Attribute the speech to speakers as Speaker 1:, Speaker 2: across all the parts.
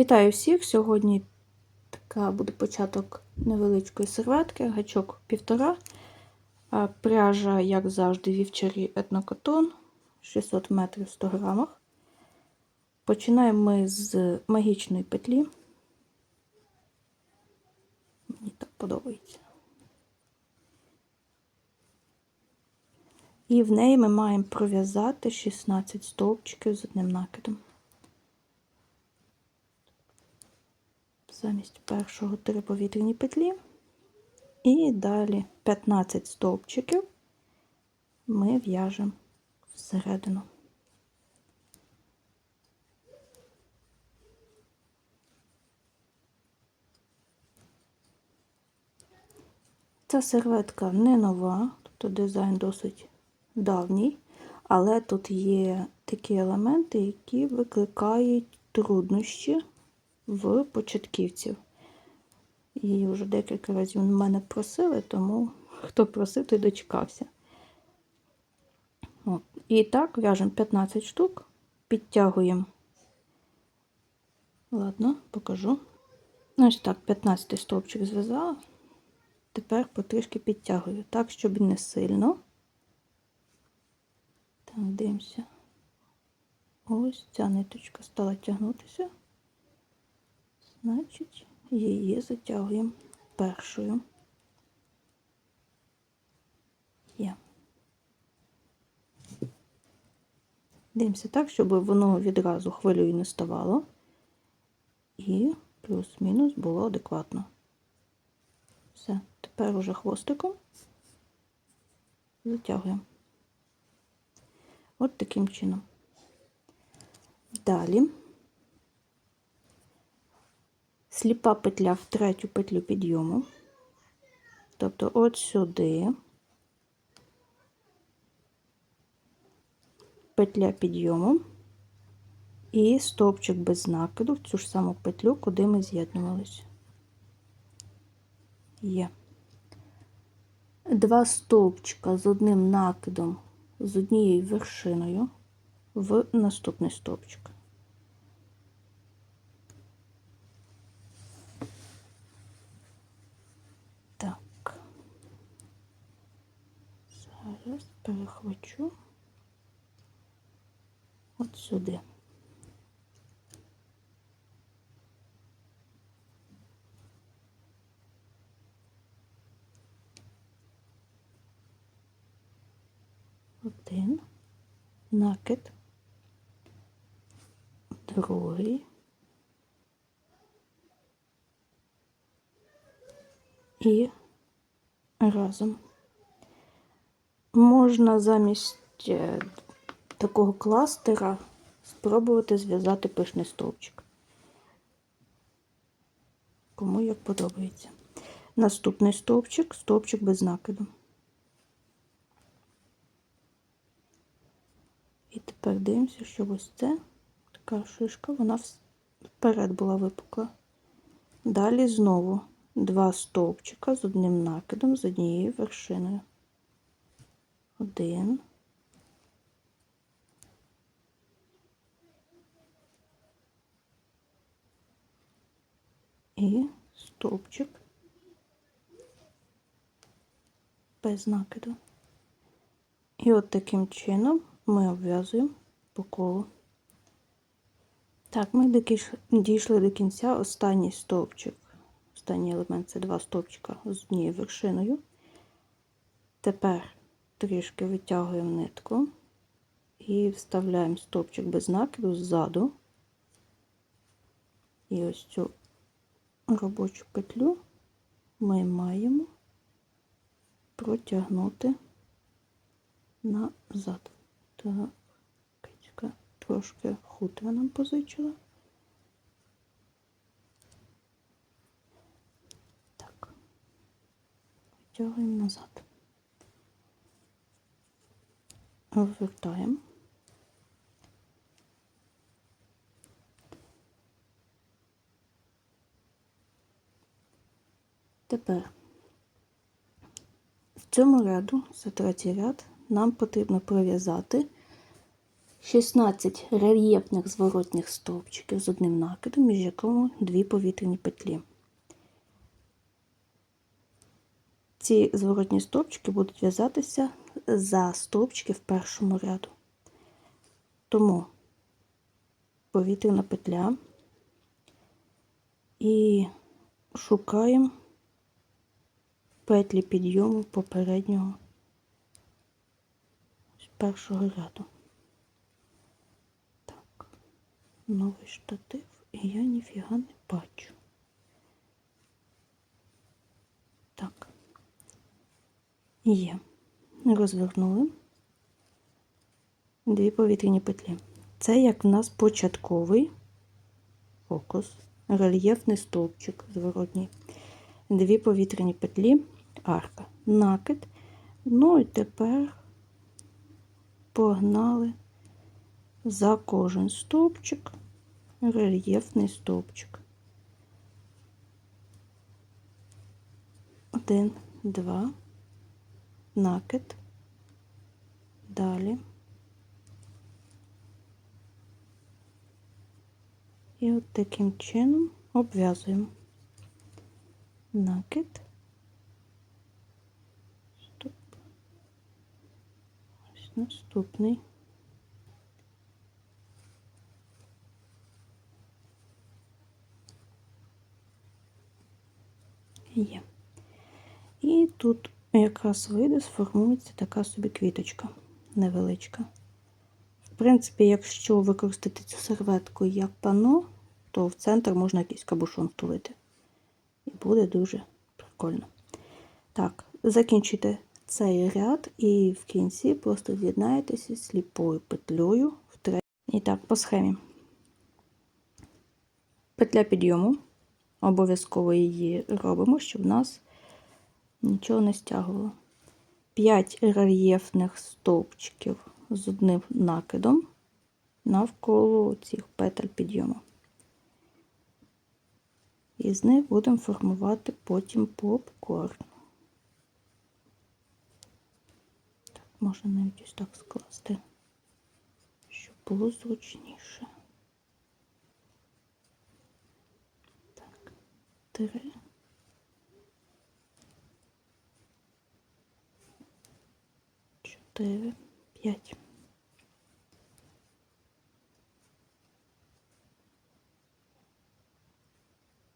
Speaker 1: Вітаю всіх! Сьогодні така буде початок невеличкої серветки, гачок півтора, пряжа, як завжди, вівчарі етнокотон 600 метрів 100 грамах. Починаємо ми з магічної петлі. Мені так подобається. І в неї ми маємо пров'язати 16 стовпчиків з одним накидом. Замість першого три повітряні петлі. І далі 15 стовпчиків ми в'яжемо всередину. Ця серветка не нова, тобто дизайн досить давній, але тут є такі елементи, які викликають труднощі в початківців. І вже декілька разів мене просили, тому хто просив, той дочекався. От. І так, в'яжемо 15 штук, підтягуємо. Ладно, покажу. Ось так, 15 стовпчик зв'язала. Тепер потрішки підтягую, так, щоб не сильно. Так, дивимося. Ось ця ниточка стала тягнутися значить, її затягуємо першою. Є. Дивимося так, щоб воно відразу хвилею не ставало. І плюс-мінус було адекватно. Все, тепер уже хвостиком затягуємо. От таким чином. Далі сліпа петля в третю петлю підйому, тобто от сюди, петля підйому і стовпчик без накиду в цю ж саму петлю, куди ми з'єднувалися. Є. Два стовпчика з одним накидом, з однією вершиною в наступний стовпчик. Зараз перехвачу. От сюди. Один. Накид, другий. І разом можна замість е, такого кластера спробувати зв'язати пишний стовпчик. Кому як подобається. Наступний стовпчик стовпчик без накиду. І тепер дивимося, що ось це така шишка, вона вперед була випукла. Далі знову два стовпчика з одним накидом, з однією вершиною один. І стовпчик без накиду. І от таким чином ми обв'язуємо по колу. Так, ми дійшли до кінця останній стовпчик. Останній елемент це два стовпчика з однією вершиною. Тепер трішки витягуємо нитку і вставляємо стопчик без накиду ззаду. І ось цю робочу петлю ми маємо протягнути назад. Так, трошки хутра нам позичила. Так, витягуємо назад. Вивертаємо. Тепер в цьому ряду, за третій ряд, нам потрібно пров'язати 16 рельєфних зворотних стовпчиків з одним накидом, між якими дві повітряні петлі. Ці зворотні стовпчики будуть в'язатися за стовпчики в першому ряду. Тому повітряна петля і шукаємо петлі підйому попереднього першого ряду. Так, новий штатив, і я ніфіга не бачу. Так, є. Розвернули дві повітряні петлі. Це як в нас початковий фокус, рельєфний стовпчик зворотній. Дві повітряні петлі, арка, накид. Ну і тепер погнали за кожен стовпчик, рельєфний стовпчик. Один, два, накид. Далі. І от таким чином обв'язуємо накид. Ось наступний. Є. І тут якраз вийде, сформується така собі квіточка невеличка. В принципі, якщо використати цю серветку як пано, то в центр можна якийсь кабушон втулити. І буде дуже прикольно. Так, закінчуйте цей ряд і в кінці просто з'єднаєтеся сліпою петлею в третій. І так, по схемі. Петля підйому. Обов'язково її робимо, щоб в нас нічого не стягувало. 5 рельєфних стовпчиків з одним накидом навколо цих петель підйому. І з них будемо формувати потім попкорн. Так, можна навіть ось так скласти, щоб було зручніше. Так, три. Чотири, п'ять.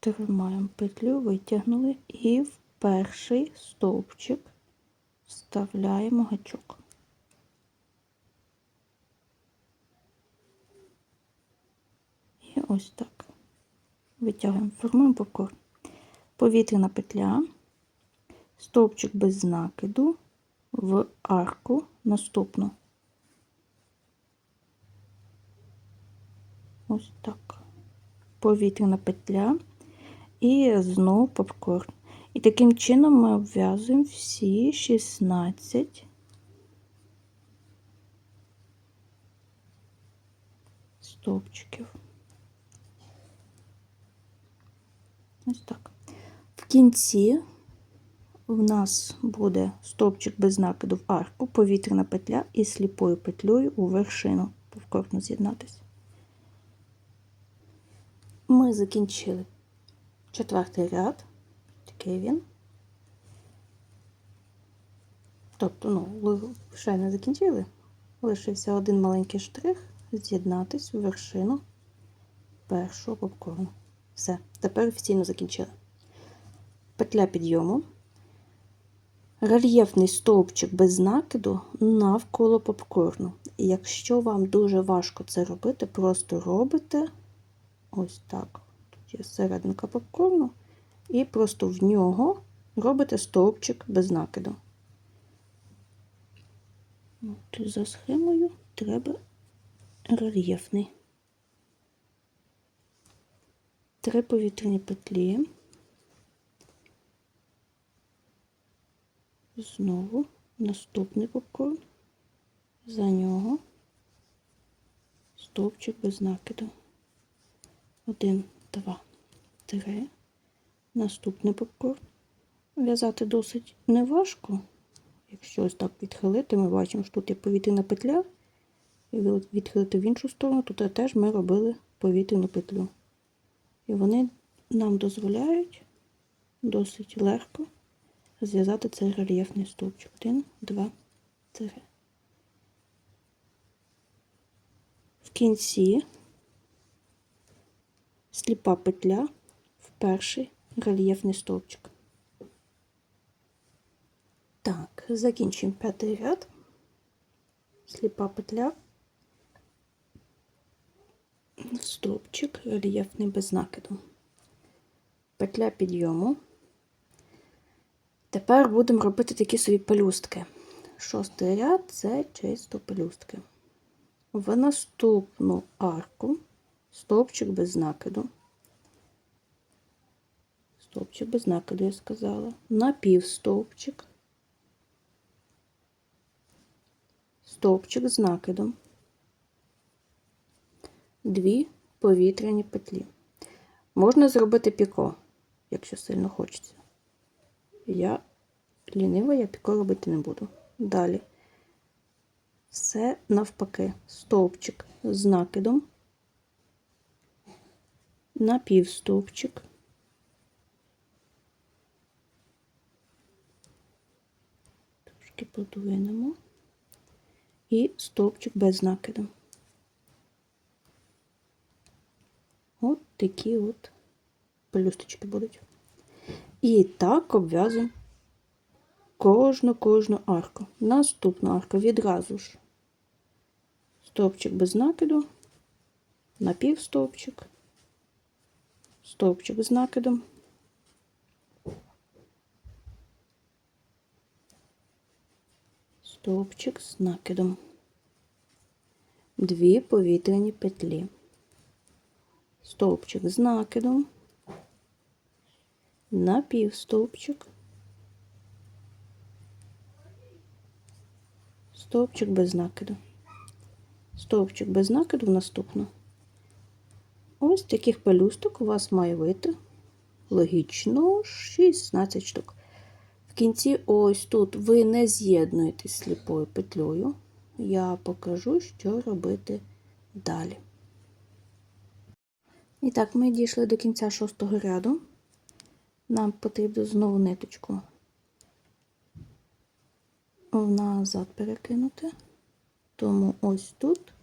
Speaker 1: Тримаємо петлю, витягнули і в перший стовпчик вставляємо гачок. І ось так. Витягуємо, формуємо попкорн. Повітряна петля, стовпчик без накиду в арку наступну. Ось так. Повітряна петля і знову попкорн. І таким чином ми обв'язуємо всі 16 стовпчиків. Ось так. В кінці в нас буде стовпчик без накиду в арку, повітряна петля і сліпою петлею у вершину повкорно з'єднатися. Ми закінчили четвертий ряд, такий він. Тобто, ну, ще не закінчили. Лишився один маленький штрих, з'єднатись в вершину першого попкорну. Все, тепер офіційно закінчили. Петля підйому, рельєфний стовпчик без накиду навколо попкорну. Якщо вам дуже важко це робити, просто робите ось так. Тут є серединка попкорну, і просто в нього робите стовпчик без накиду. От за схемою треба рельєфний. Три повітряні петлі. Знову наступний попкорн, за нього стовпчик без накиду. Один, два, три. Наступний попкорн. В'язати досить неважко. Якщо ось так відхилити, ми бачимо, що тут є повітряна петля, і відхилити в іншу сторону, тут теж ми робили повітряну петлю. І вони нам дозволяють досить легко зв'язати цей рельєфний стовпчик. Один, два, три. В кінці сліпа петля в перший рельєфний стовпчик. Так, закінчуємо п'ятий ряд. Сліпа петля. Стовпчик рельєфний без накиду. Петля підйому. Тепер будемо робити такі собі пелюстки. Шостий ряд це чисто пелюстки. В наступну арку стовпчик без накиду. Стовпчик без накиду, я сказала. Напівстовпчик. Стовпчик з накидом. Дві повітряні петлі. Можна зробити піко, якщо сильно хочеться. Я лінива, я піко робити не буду. Далі. Все навпаки. Стовпчик з накидом. Напівстовпчик. Трошки подвинемо. І стовпчик без накиду. От такі от пелюсточки будуть. І так обв'язуємо кожну кожну арку. Наступну арку відразу ж стовпчик без накиду, напівстовпчик, стовпчик з накидом. Стовпчик з накидом. Дві повітряні петлі. Стовпчик з накидом, напівстовпчик, стовпчик без накиду. Стовпчик без накиду в наступну. Ось таких пелюсток у вас має вийти логічно 16 штук. В кінці, ось тут, ви не з'єднуєтесь сліпою петлею. Я покажу, що робити далі. І так, ми дійшли до кінця шостого ряду. Нам потрібно знову ниточку назад перекинути. Тому ось тут.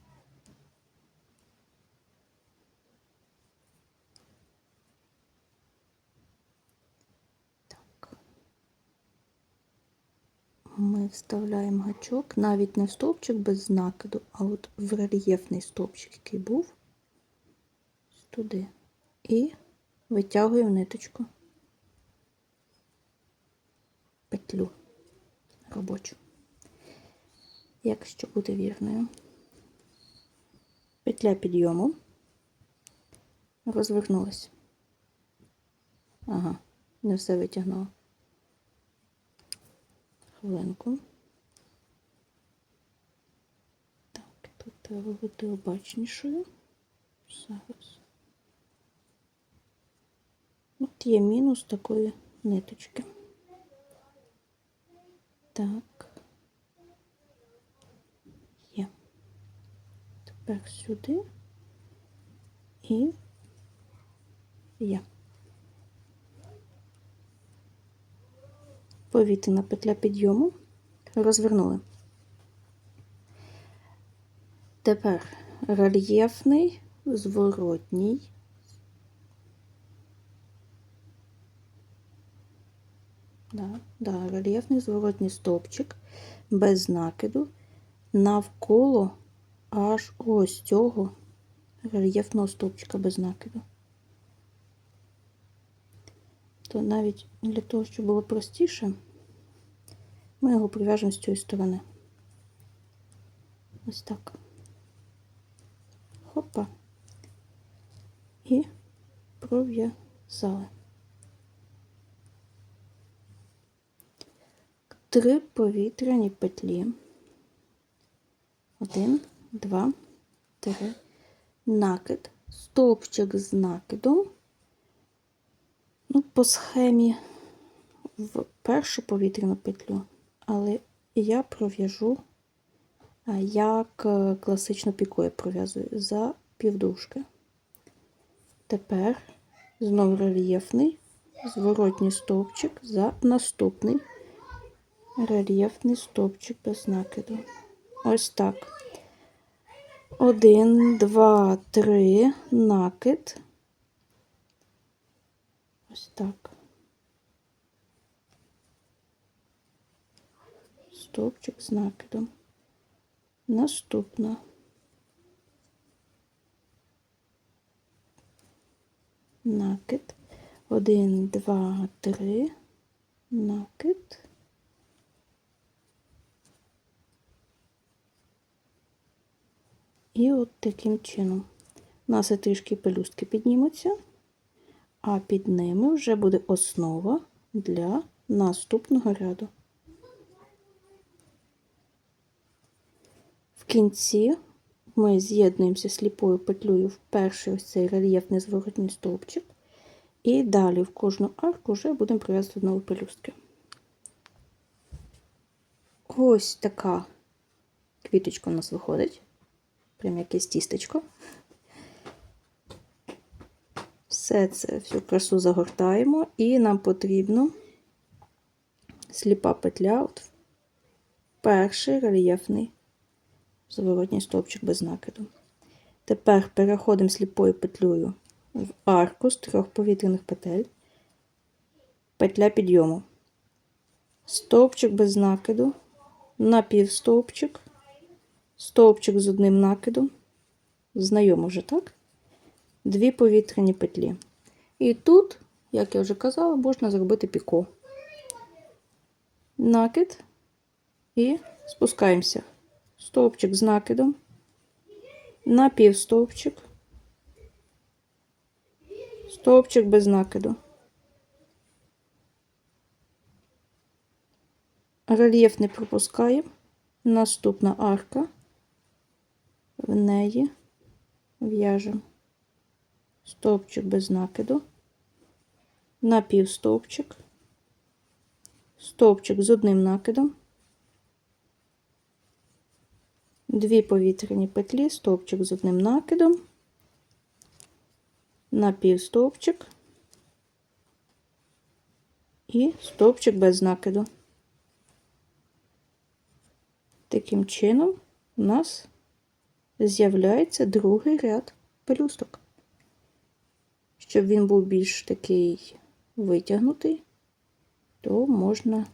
Speaker 1: Ми вставляємо гачок навіть не в стовпчик без накиду, а от в рельєфний стовпчик, який був туди. І витягуємо ниточку, петлю робочу, якщо буде вірною. Петля підйому, розвернулась. Ага, не все витягнула. Хвилинку. Так, тут треба бути обачнішою. Зараз. От є мінус такої ниточки. Так. Є. Тепер сюди і є. Повітряна петля підйому. Розвернули. Тепер рельєфний, зворотній. Да, да, рельєфний зворотній стовпчик без накиду навколо аж ось цього рельєфного стовпчика без накиду. То навіть для того, щоб було простіше, ми його прив'яжемо з цієї сторони. Ось так. Хопа. І пров'язали. Три повітряні петлі. Один, два, три. Накид. Стовпчик з накидом. Ну, по схемі в першу повітряну петлю, але я пров'яжу Як е, класично піко я пров'язую за півдужки. Тепер знову рельєфний, зворотній стовпчик за наступний рельєфний стовпчик без накиду. Ось так. Один, два, три, накид. Ось так. Стовпчик з накидом. Наступна. Накид. Один, два, три. Накид. І от таким чином. У нас і трішки пелюстки піднімуться, а під ними вже буде основа для наступного ряду. В кінці ми з'єднуємося сліпою петлею в перший ось цей рельєфний зворотній стовпчик. І далі в кожну арку вже будемо прив'язувати знову пелюстки. Ось така квіточка у нас виходить. Прям якесь тістечко. Все це всю красу загортаємо, і нам потрібно сліпа петля. От перший рельєфний зворотній стовпчик без накиду. Тепер переходимо сліпою петлею в арку з трьох повітряних петель, петля підйому, стовпчик без накиду, напівстовпчик, стовпчик з одним накидом, знайомо вже так, дві повітряні петлі. І тут, як я вже казала, можна зробити піко. Накид і спускаємося. Стовпчик з накидом, напівстовпчик, стовпчик без накиду. Рельєф не пропускаємо. Наступна арка, в неї в'яжемо стовпчик без накиду, напівстовпчик, стовпчик з одним накидом, дві повітряні петлі, стовпчик з одним накидом, напівстовпчик і стовпчик без накиду. Таким чином у нас з'являється другий ряд пелюсток. Щоб він був більш такий витягнутий, то можна,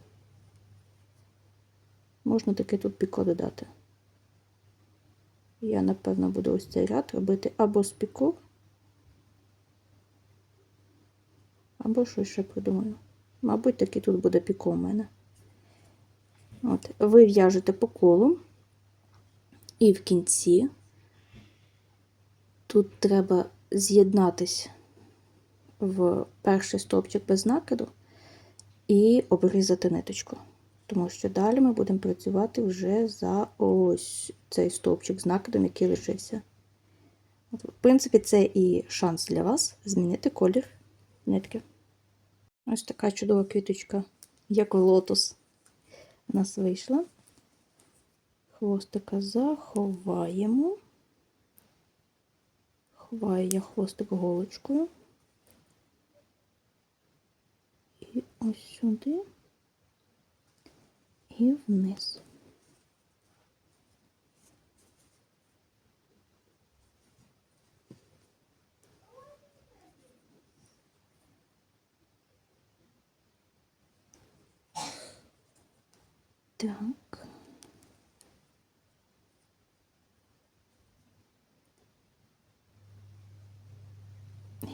Speaker 1: можна таки тут піко додати. Я, напевно, буду ось цей ряд робити або з піко, або щось ще придумаю. Мабуть, таки тут буде піко у мене. От, Ви в'яжете по колу, і в кінці тут треба з'єднатись в перший стовпчик без накиду і обрізати ниточку. Тому що далі ми будемо працювати вже за ось цей стовпчик з накидом, який лишився. В принципі, це і шанс для вас змінити колір нитки. Ось така чудова квіточка, як лотос у нас вийшла. Хвостика заховаємо. Ховаю я хвостик голочкою. І ось сюди і вниз. Так.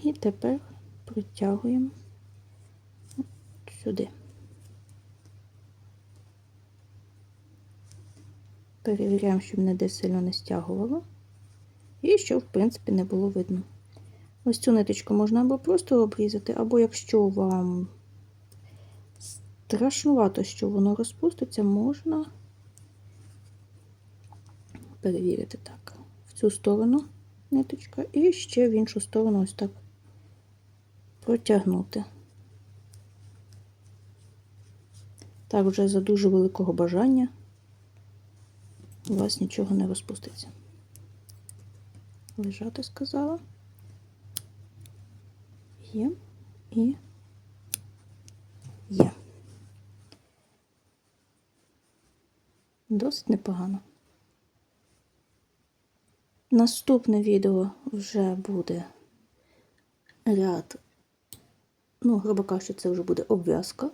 Speaker 1: І тепер протягуємо сюди. Перевіряємо, щоб ніде сильно не стягувало. І щоб, в принципі, не було видно. Ось цю ниточку можна або просто обрізати, або якщо вам страшнувато, що воно розпуститься, можна перевірити так. В цю сторону ниточка, і ще в іншу сторону ось так протягнути. Так, вже за дуже великого бажання у вас нічого не розпуститься. Лежати сказала. Є і є. Досить непогано. Наступне відео вже буде ряд, ну, грубо кажучи, це вже буде обв'язка.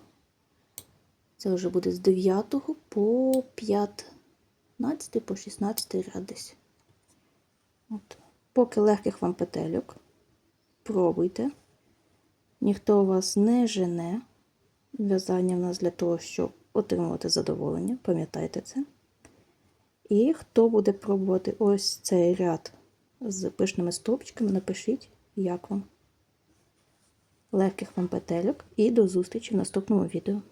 Speaker 1: Це вже буде з 9 по 15 по 16 ряд десь. От. Поки легких вам петельок, пробуйте. Ніхто вас не жене. В'язання в нас для того, щоб отримувати задоволення, пам'ятайте це. І хто буде пробувати ось цей ряд з пишними стовпчиками, напишіть, як вам. Легких вам петельок і до зустрічі в наступному відео.